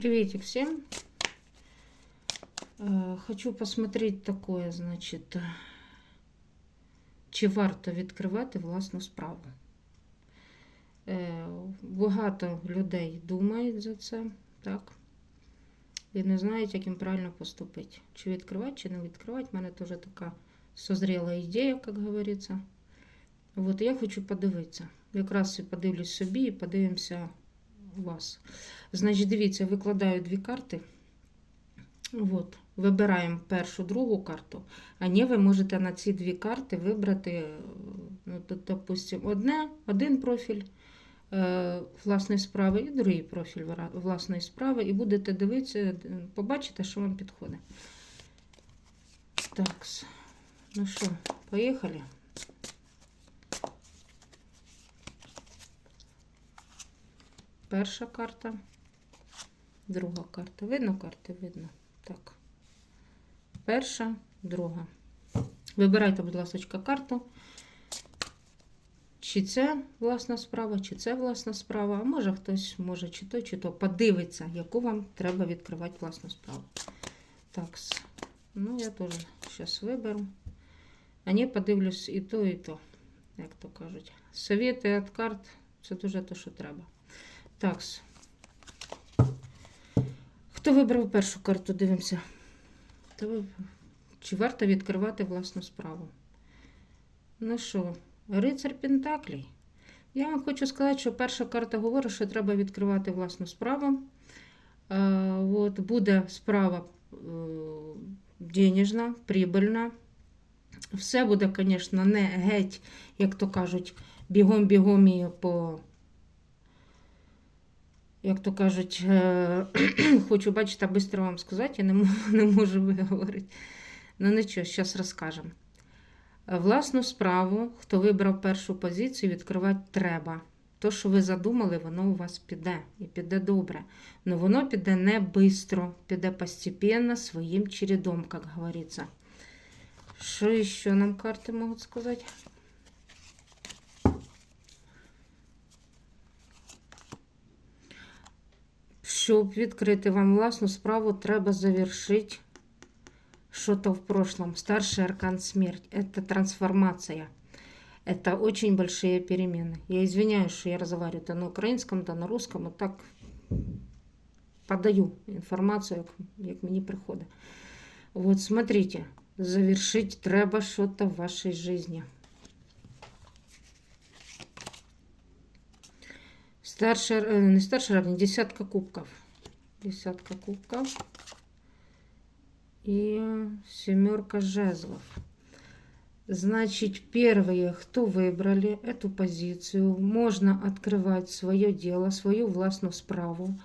Приветик всем. Э, Хочу посмотреть такое, значить, е, чи варто відкривати власну справу. Е, Багато людей думають за це, так? І не знають, як їм правильно поступити. Чи відкривати, чи не відкривати. У мене теж така созріла ідея, як говориться. От я хочу подивитися. Якраз і подивлюсь собі, і подивимося вас. Значить, дивіться, викладаю дві карти. От, вибираємо першу, другу карту. А ні, ви можете на ці дві карти вибрати, е, ну, тут, допустим, одне, один профіль е, власної справи і другий профіль власної справи. І будете дивитися, е, побачите, що вам підходить. Так, ну що, поїхали. Перша карта, друга карта. Видно карти? Видно. Так. Перша, друга. Вибирайте, будь ласка, карту. Чи це власна справа, чи це власна справа. А може хтось може чи то, чи то подивиться, яку вам треба відкривати власну справу. Так, ну я теж зараз виберу. А не подивлюсь і то, і то, як то кажуть. Совєти від карт це дуже те, що треба. Так. Хто вибрав першу карту? Дивимося. Чи варто відкривати власну справу? Ну що, рицар Пентаклей. Я вам хочу сказати, що перша карта говорить, що треба відкривати власну справу. От, буде справа е, денежна, прибильна. Все буде, звісно, не геть, як то кажуть, бігом-бігом і по як то кажуть, е, хочу бачити, а швидко вам сказати, я не можу, не можу виговорити. Ну нічого, зараз розкажемо. Власну справу, хто вибрав першу позицію, відкривати треба. То, що ви задумали, воно у вас піде і піде добре. Но воно піде не швидко, піде постепенно, своїм чередом, як говориться. Що ще нам карти можуть сказати? Щоб відкрити вам власну справу, треба завершити что-то в прошлом. Старший аркан смерть. Это трансформация. Это очень большие перемены. Я извиняюсь, что я разговариваю то на украинском, то на русском. Вот так подаю информацию, як мені приходить. Вот смотрите, завершить треба что-то в вашей жизни. Старший, э, не старший равный, десятка кубков Десятка кубков. И семерка жезлов. Значит, первые, кто выбрали эту позицию, можно открывать свое дело, свою власну справу.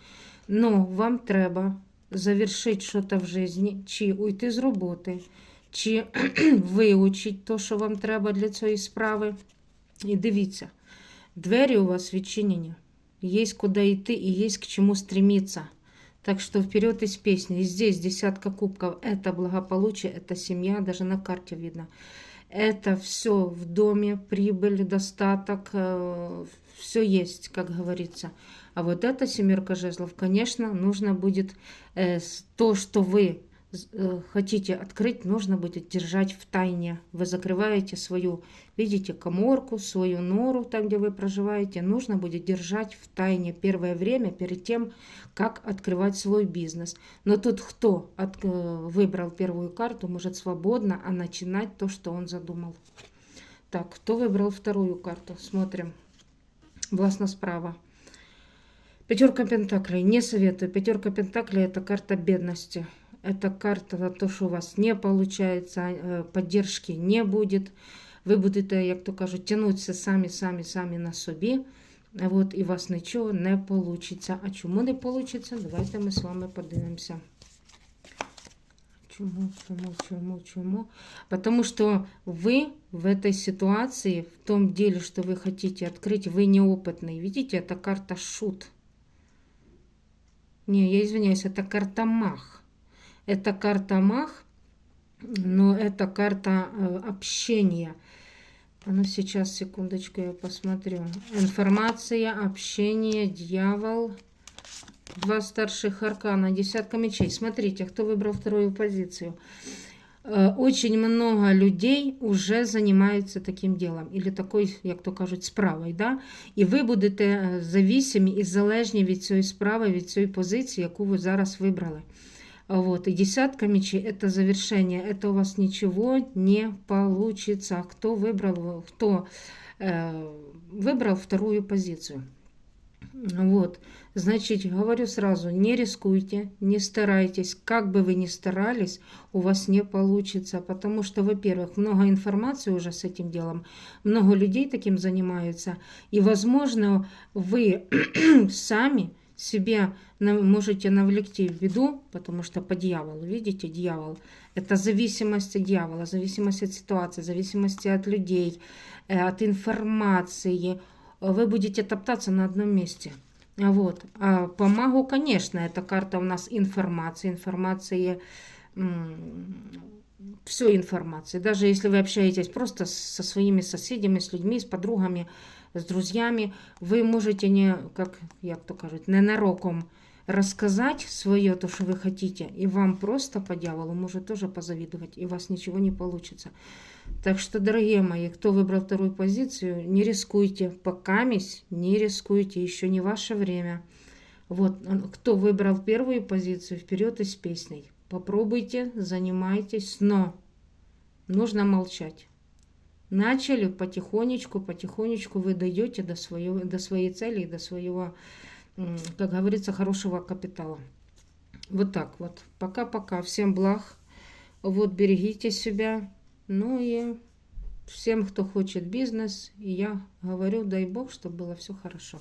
Но вам треба завершити щось в житті, чи уйти з роботи, чи вивчити то, що вам треба для цієї справи. І дивіться, двері у вас відчинені. Есть куда идти и есть к чему стремиться. Так что вперед из песни. И здесь десятка кубков. Это благополучие, это семья, даже на карте видно. Это все в доме, прибыль, достаток, все есть, как говорится. А вот эта семерка жезлов, конечно, нужно будет э, то, что вы э, хотите открыть, нужно будет держать в тайне. Вы закрываете свою, видите, коморку, свою нору, там, где вы проживаете, нужно будет держать в тайне первое время перед тем, как открывать свой бизнес. Но тут кто от- э, выбрал первую карту, может свободно а начинать то, что он задумал. Так, кто выбрал вторую карту? Смотрим. Властно справа. Пятерка Пентаклей. Не советую. Пятерка Пентаклей это карта бедности Это карта на то, что у вас не получается, э, поддержки не будет. Ви будете, як то кажуть, тягнутися самі, самі, самі на собі. От, і у вас нічого не вийде. А чому не вийде? Давайте ми з вами подивимося. Чому, чому, чому, чому? Потому что вы в этой ситуации, в том деле, что вы хотите открыть, вы неопытный. Видите, это карта шут. Не, я извиняюсь, это карта мах. Это карта мах, но это карта э, общения. А ну сейчас, секундочку, я посмотрю. Информация, общение, дьявол. два старших аркана, десятка мечей. Смотрите, кто выбрал вторую позицию. Э, Очень много людей уже занимаються таким ділом, или такой, як то кажуть, справою. Да? І ви будете е, зависимі і залежні від цієї справи, від цієї позиції, яку ви зараз вибрали. Вот. И десятка мечей – это завершение. Это у вас ничего не получится. Кто выбрал, кто, э, выбрал вторую позицию? Вот. Значит, говорю сразу, не рискуйте, не старайтесь. Как бы вы ни старались, у вас не получится. Потому что, во-первых, много информации уже с этим делом, много людей таким занимаются. И, возможно, вы сами себе можете навлекти в виду, потому что по дьяволу, видите, дьявол, это зависимость от дьявола, зависимость от ситуации, зависимости от людей, э, от информации. Вы будете топтаться на одном месте. Вот. А по магу, конечно, эта карта у нас информации, информации, все информации. Даже если вы общаетесь просто со своими соседями, с людьми, с подругами, с друзьями, вы можете не, как, як то кажуть, ненароком рассказать свое, то, что вы хотите, и вам просто по дьяволу может тоже позавидовать, и у вас ничего не получится. Так что, дорогие мои, кто выбрал вторую позицию, не рискуйте, покамись, не рискуйте, еще не ваше время. Вот, кто выбрал первую позицию, вперед и с песней. Попробуйте, занимайтесь, но нужно молчать. Начали потихонечку, потихонечку вы дойдете до, своего, до своей цели и до своего, как говорится, хорошего капитала. Вот так вот. Пока-пока. Всем благ. Вот берегите себя. Ну и всем, кто хочет бизнес, я говорю, дай бог, чтобы было все хорошо.